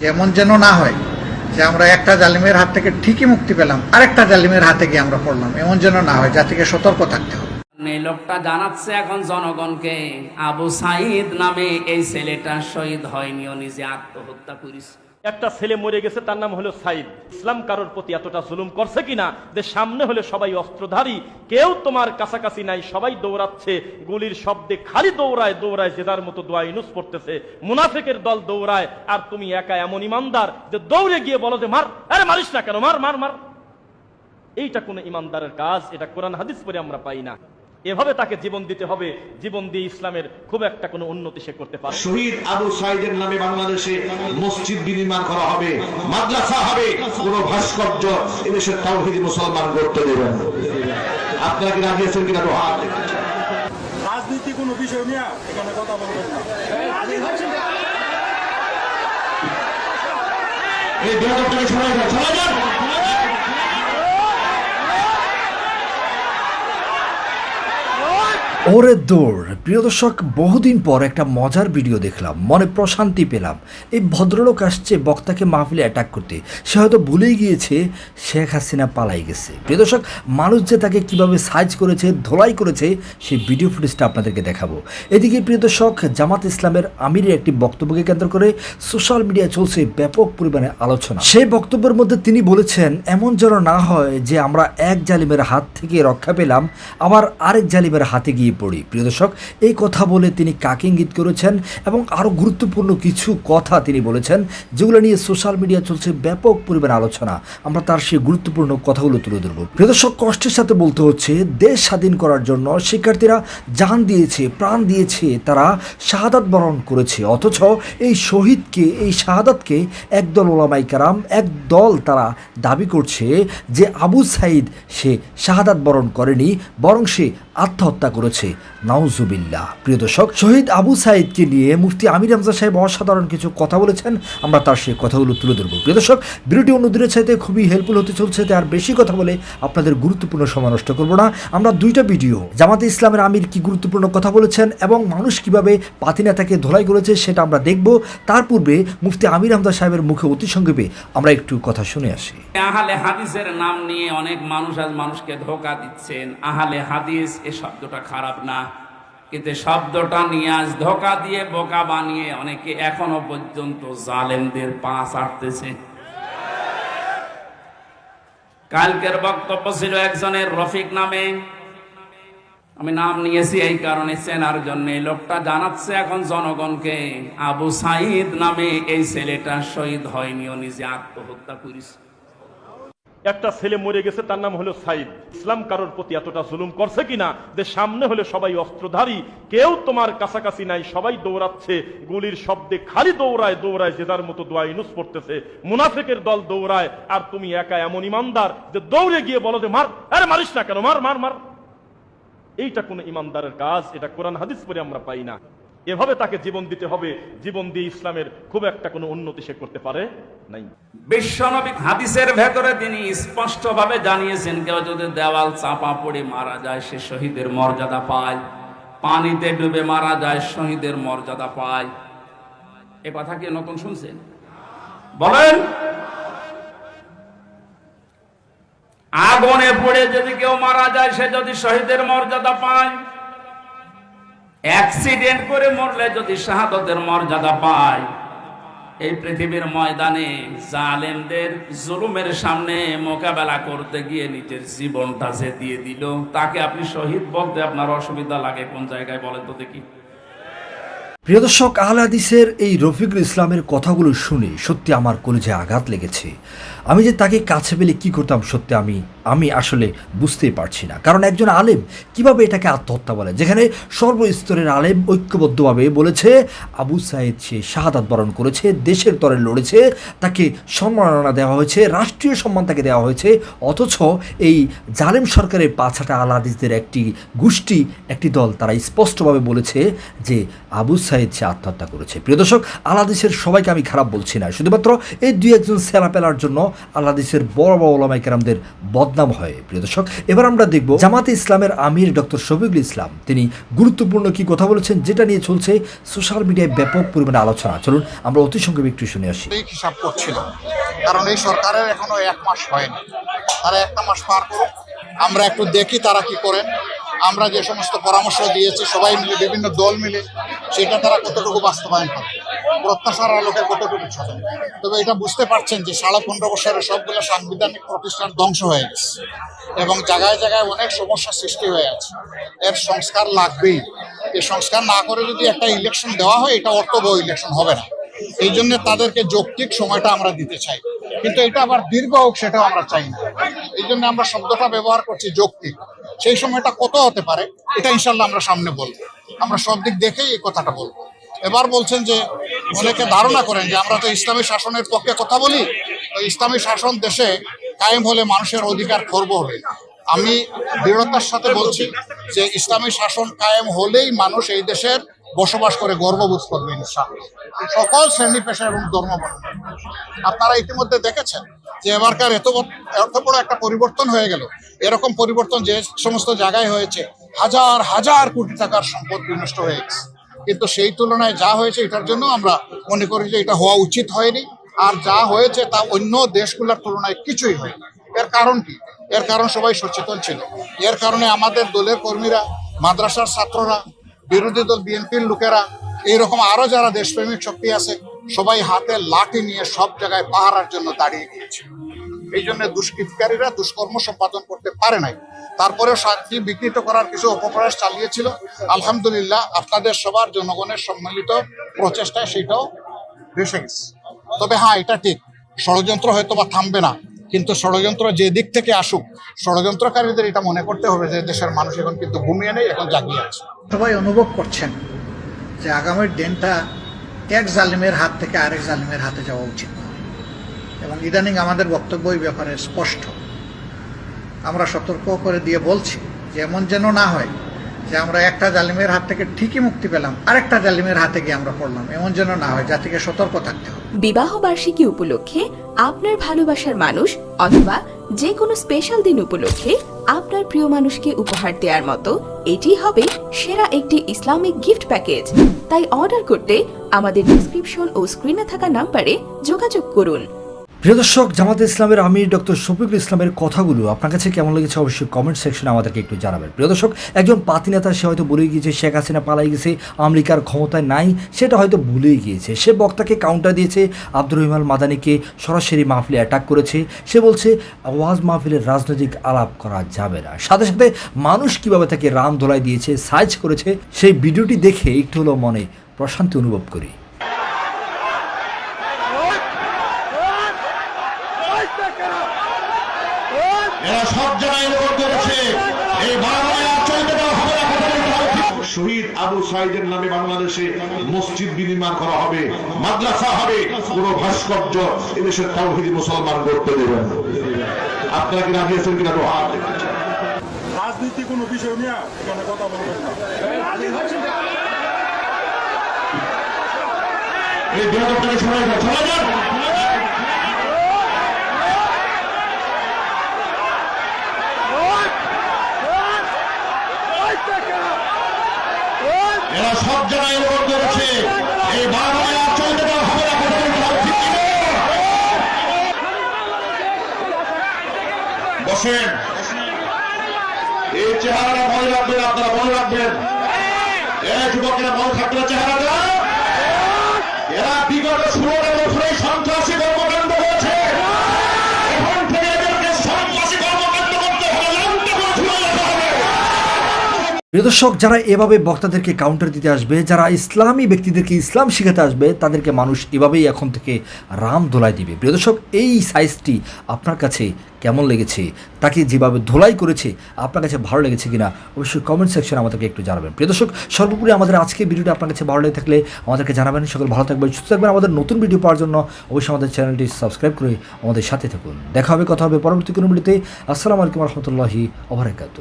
এমন যেন না হয় যে আমরা একটা জালিমের হাত থেকে ঠিকই মুক্তি পেলাম, আরেকটা জালিমের হাতে গিয়ে আমরা পড়লাম। এমন যেন না হয় যা থেকে সতর্ক থাকতে হবে। এই লোকটা জানাচ্ছে এখন জনগণকে, আবু সাইদ নামে এই ছেলেটা শহীদ হয়নি, ও নিজে আত্মহত্যা করিস একটা ছেলে মরে গেছে, তার নাম হলো সাইদ। ইসলাম কারোর প্রতি এতটা জুলুম করছে কিনা, যে সামনে হলে সবাই অস্ত্রধারী, কেউ তোমার কাছাকাছি নাই, সবাই দৌড়াচ্ছে, গুলির শব্দে খালি দৌড়ায় দৌড়ায় জেদার মতো দোয়া ইনুস পড়তেছে। মুনাফেকের দল দৌড়ায়, আর তুমি একা এমন ইমানদার যে দৌড়ে গিয়ে বলো যে, মার, আরে মারিস না কেন, মার মার মার। এইটা কোন ইমানদারের কাজ, এটা কোরআন হাদিস পরে আমরা পাই না। এভাবে তাকে জীবন দিতে হবে জীবন দিয়ে ইসলামের খুব একটা কোনো উন্নতি সে করতে পারে শহীদ আবু সাইদের নামে বাংলাদেশে মসজিদ বিনির্মাণ করা হবে মাদ্রাসা হবে কোন ভাস্কর্য এদেশের তাওহিদি মুসলমান করতে দেবেন আপনারা কি রাজি আছেন কিনা? তো রাজনীতি কোনো বিষয় নিয়ে এখানে কথা বলবেন না। এই বেয়াদব থেকে সরাই যান সরাই ওরে দৌড়। প্রিয় দর্শক, বহুদিন পর একটা মজার ভিডিও দেখলাম, মনে প্রশান্তি পেলাম। এই ভদ্রলোক আসছে বক্তাকে মাহফিলে অ্যাটাক করতে। সে হয়তো ভুলেই গিয়েছে, শেখ হাসিনা পালাই গেছে। প্রিয় দর্শক, মানুষ যে তাকে কীভাবে সাইজ করেছে, ধোলাই করেছে, সেই ভিডিও ফুটেজটা আপনাদেরকে দেখাবো। এদিকে প্রিয় দর্শক, জামাত ইসলামের আমিরের একটি বক্তব্যকে কেন্দ্র করে সোশ্যাল মিডিয়ায় চলছে ব্যাপক পরিমাণে আলোচনা। সেই বক্তব্যের মধ্যে তিনি বলেছেন, এমন যেন না হয় যে আমরা এক জালিমের হাত থেকে রক্ষা পেলাম, আবার আরেক জালিমের হাতে গিয়ে পড়ি। প্রিয় দর্শক, এই কথা বলে তিনি কাকে ইঙ্গিত করেছেন এবং আরও গুরুত্বপূর্ণ কিছু কথা তিনি বলেছেন, যেগুলো নিয়ে সোশ্যাল মিডিয়া চলছে ব্যাপক পরিমাণে আলোচনা। আমরা তার সেই গুরুত্বপূর্ণ কথাগুলো তুলে ধরবো। প্রিয় দর্শক, কষ্টের সাথে বলতে হচ্ছে, দেশ স্বাধীন করার জন্য শিক্ষার্থীরা জান দিয়েছে, প্রাণ দিয়েছে, তারা শাহাদাত বরণ করেছে। অথচ এই শহীদকে, এই শাহাদাতকে একদল ওলামাই কারাম এক দল তারা দাবি করছে যে আবু সাইদ সে শাহাদাত বরণ করেনি, বরং সে আত্মহত্যা করেছে। নাউজুবিল্লাহ। প্রিয় দর্শক, শহীদ আবু সাইদকে নিয়ে মুফতি আমির হামজা সাহেব অসাধারণ কিছু কথা বলেছেন। আমরা তার সেই কথাগুলো তুলে ধরবো। প্রিয় দর্শক, ভিডিওটি অন্যদের চাইতে খুবই হেল্পফুল হতে চলছে, তাই আর বেশি কথা বলে আপনাদের গুরুত্বপূর্ণ সময় নষ্ট করব না। আমরা দুইটা ভিডিও, জামাতে ইসলামের আমির কি গুরুত্বপূর্ণ কথা বলেছেন এবং মানুষ কীভাবে পাতি নেতাকে ধোলাই করেছে সেটা আমরা দেখব। তার পূর্বে মুফতি আমির হামজা সাহেবের মুখে অতি সংক্ষেপে আমরা একটু কথা শুনে আসি। আহালে হাদিসের নাম নিয়ে অনেক মানুষ আজ মানুষকে ধোকা দিচ্ছেন। আহালে হাদিস এ শব্দটা খারাপ। না। কিন্তু শব্দটা নিয়ে আজ ধোকা দিয়ে বোকা বানিয়ে অনেকে এখনও পর্যন্ত জালেমদের পা চাটতেছে কালকের বক্তব্য ছিল একজনের রফিক নামে। আমি নাম নিয়েছি এই কারণে চেনার জন্য। লোকটা জানাচ্ছে এখন জনগণকে, আবু সাইদ নামে এই ছেলেটা শহীদ হয়নি, ও নিজে আত্মহত্যা করিস একটা ছেলে মরে গেছে, তার নাম হলো সাইদ। ইসলাম কারোর প্রতি এতটা জুলুম করছে কিনা? যে সামনে হলে সবাই অস্ত্রধারী, কেউ তোমার কাছাকাছি নাই, সবাই দৌড়াচ্ছে, গুলির শব্দে খালি দৌড়ায় দৌড়ায় যে যার মতো দোয়া ইনুস পড়তেছে। মুনাফেকের দল দৌড়ায়, আর তুমি একা এমন ইমানদার যে দৌড়ে গিয়ে বলো যে, মার, আরে মারিস না কেন, মার মার মার। এইটা কোন ইমানদারের কাজ, এটা কোরআন হাদিস পরে আমরা পাই না। এভাবে তাকে জীবন দিতে হবে। জীবন দিয়ে ইসলামের খুব একটা কোনো উন্নতি সে করতে পারে নাই। বিশ্বনবী হাদিসের ভেতরে তিনি স্পষ্টভাবে জানিয়েছেন, কেউ যদি দেওয়াল চাপা পড়ে মারা যায়, সে শহীদের মর্যাদা পায়। পানিতে ডুবে মারা যায়, শহীদের মর্যাদা পায়। এ কথা কি নতুন শুনছেন? বলেন। আগুনে পড়ে যদি কেউ মারা যায়, সে যদি শহীদের মর্যাদা পায় অ্যাক্সিডেন্ট করে মরলে যদি শাহাদতের মর্যাদা পায়, এই পৃথিবীর ময়দানে জালেমদের জুলুমের সামনে মোকাবেলা করতে গিয়ে নিজের জীবনটা যে দিয়ে দিল, তাকে আপনি শহীদ বলতে আপনার অসুবিধা লাগে কোন জায়গায় বলেন তো দেখি। প্রিয় দর্শক, আহল হাদিসের এই রফিকুল ইসলামের কথাগুলো শুনে সত্যি আমার কলেজে আঘাত লেগেছে। আমি যে তাকে কাছে পেলে কি করতাম সত্যি আমি আমি আসলে বুঝতেই পারছি না। কারণ একজন আলেম কীভাবে এটাকে আত্মহত্যা বলে? যেখানে সর্বস্তরের আলেম ঐক্যবদ্ধভাবে বলেছে, আবু সাইদ সে শাহাদাত বরণ করেছে, দেশের তরে লড়েছে, তাকে সম্মাননা দেওয়া হয়েছে, রাষ্ট্রীয় সম্মান তাকে দেওয়া হয়েছে, অথচ এই জালেম সরকারের পাছাটা আল হাদিসদের একটি গোষ্ঠী, একটি দল তারা স্পষ্টভাবে বলেছে যে আবু সাইদ সে আত্মহত্যা করেছে। প্রিয় দর্শক আলাদিসের সবাইকে আমি খারাপ বলছি না। শুধুমাত্র এই দুই একজন সেরা পেলার জন্য আল্লাদিসের বড় বড় ওলামাই কেরামদের বদনাম বদনাম হয় প্রিয় দর্শক, এবার আমরা দেখব জামাতে ইসলামের আমির ডক্টর শফিকুল ইসলাম। তিনি গুরুত্বপূর্ণ কি কথা বলেছেন যেটা নিয়ে চলছে সোশ্যাল মিডিয়ায় ব্যাপক পরিমাণে আলোচনা। চলুন, আমরা অতি সংক্ষেপে একটু শুনে আসি। হিসাব করছিল, কারণ এই সরকারের এখনও এক মাস হয়নি। তারা একটা মাস পার করুক, আমরা একটু দেখি তারা কি করেন। আমরা যে সমস্ত পরামর্শ দিয়েছি, সবাই মিলে, বিভিন্ন দল মিলে, সেটা তারা কতটুকু বাস্তবায়ন করে প্রত্যাশার আলোকে কতটুকু চলে তবে এটা বুঝতে পারছেন যে সাড়ে পনেরো বছরের সবগুলো সাংবিধানিক প্রতিষ্ঠান ধ্বংস হয়ে গেছে এবং জায়গায় জায়গায় অনেক সমস্যা সৃষ্টি হয়ে আছে। এর সংস্কার লাগবেই। এই সংস্কার না করে যদি একটা ইলেকশন দেওয়া হয়, এটা অর্থবহ ইলেকশন হবে না। এই জন্য তাদেরকে যৌক্তিক সময়টা আমরা দিতে চাই। কিন্তু এটা আবার দীর্ঘ হোক, সেটাও আমরা চাই না। এই জন্য আমরা শব্দটা ব্যবহার করছি যৌক্তিক। সেই সময়টা কত হতে পারে, এটা ইনশাল্লাহ আমরা সামনে বলব। আমরা সব দিক দেখেই এই কথাটা বলব। এবার বলছেন যে অনেকে ধারণা করেন যে আমরা তো ইসলামী শাসনের পক্ষে কথা বলি, তো ইসলামী শাসন দেশে কায়েম হলে মানুষের অধিকার খর্ব হবে। আমি দৃঢ়তার সাথে বলছি যে ইসলামী শাসন কায়েম হলেই মানুষ এই দেশের বসবাস করে, গর্ববোধ করবে ইনশাআল্লাহ। সকল শ্রেণি পেশা এবং ধর্ম আপনারা ইতিমধ্যে দেখেছেন যে এবারকার এত এত বড় একটা পরিবর্তন হয়ে গেল। এরকম পরিবর্তন যে সমস্ত জায়গায় হয়েছে, হাজার হাজার কোটি টাকার সম্পদ বিনষ্ট হয়ে গেছে। কিন্তু সেই তুলনায় যা হয়েছে এটার জন্য আমরা মনে করি যে এটা হওয়া উচিত হয়নি। আর যা হয়েছে তা অন্য দেশগুলোর তুলনায় কিছুই হয়নি। এর কারণ কি? এর কারণ সবাই সচেতন ছিল। এর কারণে আমাদের দলের কর্মীরা, মাদ্রাসার ছাত্ররা, বিরোধী দল বিএনপির লোকেরা, এইরকম আরও যারা দেশপ্রেমিক শক্তি আছে, সবাই হাতে লাঠি নিয়ে সব জায়গায় পাহারার জন্য দাঁড়িয়ে গিয়েছে এই জন্য দুষ্কৃতকারীরা দুষ্কর্ম সম্পাদন করতে পারে নাই। তারপরেও শান্তি বিকৃত করার কিছু অপপ্রয়াস চালিয়েছিল। আলহামদুলিল্লাহ, আপনাদের সবার জনগণের সম্মিলিত প্রচেষ্টায় সেটাও ভেসে গেছে। তবে হ্যাঁ এটা ঠিক, ষড়যন্ত্র হয়তো বা থামবে না, কিন্তু ষড়যন্ত্র যে দিক থেকে আসুক, ষড়যন্ত্রকারীদের এটা মনে করতে হবে যে দেশের মানুষ এখন কিন্তু ঘুমিয়ে নেই, এখন জাগিয়ে আছে। সবাই অনুভব করছেন যে আগামীর দিনটা এক জালিমের হাত থেকে আরেক জালিমের হাতে যাওয়া উচিত। এবং ইদানিং আমাদের বক্তব্য এই ব্যাপারে স্পষ্ট। আমরা সতর্ক করে দিয়ে বলছি যে এমন যেন না হয় যে আমরা একটা জালিমের হাত থেকে ঠিকই মুক্তি পেলাম, আরেকটা জালিমের হাতে গিয়ে আমরা পড়লাম। এমন যেন না হয়, জাতিকে সতর্ক থাকতে হবে। বিবাহ বার্ষিকী উপলক্ষে আপনার ভালোবাসার মানুষ অথবা যে কোনো স্পেশাল দিন উপলক্ষে আপনার প্রিয় মানুষকে উপহার দেওয়ার মতো এটি হবে সেরা একটি ইসলামিক গিফট প্যাকেজ তাই অর্ডার করতে আমাদের ডিসক্রিপশন ও স্ক্রিনে থাকা নাম্বারে যোগাযোগ করুন। প্রিয় দর্শক, জামাতে ইসলামের আমির ডক্টর শফিকুল ইসলামের কথাগুলো আপনার কাছে কেমন লেগেছে অবশ্যই কমেন্ট সেকশনে আমাদেরকে একটু জানাবেন। প্রিয় দর্শক, একজন পাতি নেতা, সে হয়তো বলে গিয়েছে, শেখ হাসিনা পালাই গেছে, আমেরিকার ক্ষমতায় নাই, সেটা হয়তো ভুলেই গিয়েছে। সে বক্তাকে কাউন্টার দিয়েছে, আব্দুর রহিমাল মাদানিকে সরাসরি মাহফিলে অ্যাটাক করেছে। সে বলছে ওয়াজ মাহফিলের রাজনৈতিক আলাপ করা যাবে না। সাথে সাথে মানুষ কীভাবে তাকে রাম ধোলাই দিয়েছে সাইজ করেছে, সেই ভিডিওটি দেখে একটু হলো মনে প্রশান্তি অনুভব করি এরা সব জায়গায় এরকম করেছে এই বাংলায় আর চলতে দেওয়া হবে না কথা বলতে হবে ঠিক। শহীদ আবু সাইদের নামে বাংলাদেশে মসজিদ বিনির্মাণ করা হবে মাদ্রাসা হবে কোন ভাস্কর্য এদেশের তাওহিদি মুসলমান করতে দেবেন আপনারা কি রাজি কিনা তো রাজনীতি কোনো বিষয় নিয়ে কথা বলবেন না। এই বিরোধ থেকে সবাই যান সবাই যান এরা সব জায়গায় এরকম করেছে এই বাংলায় আর চলতে দেওয়া হবে না কথা বলতে হবে ঠিক কিনা? বসেন। এই চেহারাটা মনে রাখবেন আপনারা, মনে রাখবেন। এই যুবকেরা মনে থাকলে চেহারাটা। এরা বিগত ষোলো বছরে সন্ত্রাসী প্রিয় দর্শক যারা এভাবে বক্তাদেরকে কাউন্টার দিতে আসবে, যারা ইসলামী ব্যক্তিদেরকে ইসলাম শেখাতে আসবে, তাদেরকে মানুষ এভাবেই এখন থেকে রাম ধোলাই দিবে। প্রিয় দর্শক এই সাইজটি আপনার কাছে কেমন লেগেছে? তাকে যেভাবে ধোলাই করেছে, আপনার কাছে ভালো লেগেছে কিনা, অবশ্যই কমেন্ট সেকশনে আমাদেরকে একটু জানাবেন। প্রিয় দর্শক সর্বোপরি আমাদের আজকে ভিডিওটা আপনার কাছে ভালো লেগে থাকলে আমাদেরকে জানাবেন। সকল ভালো থাকবেন, সুস্থ থাকবেন। আমাদের নতুন ভিডিও পাওয়ার জন্য অবশ্যই আমাদের চ্যানেলটি সাবস্ক্রাইব করে আমাদের সাথে থাকুন। দেখা হবে, কথা হবে পরবর্তী কোনো ভিডিওতে। আসসালামু আলাইকুম রহমতুল্লাহি ওবরাকাতু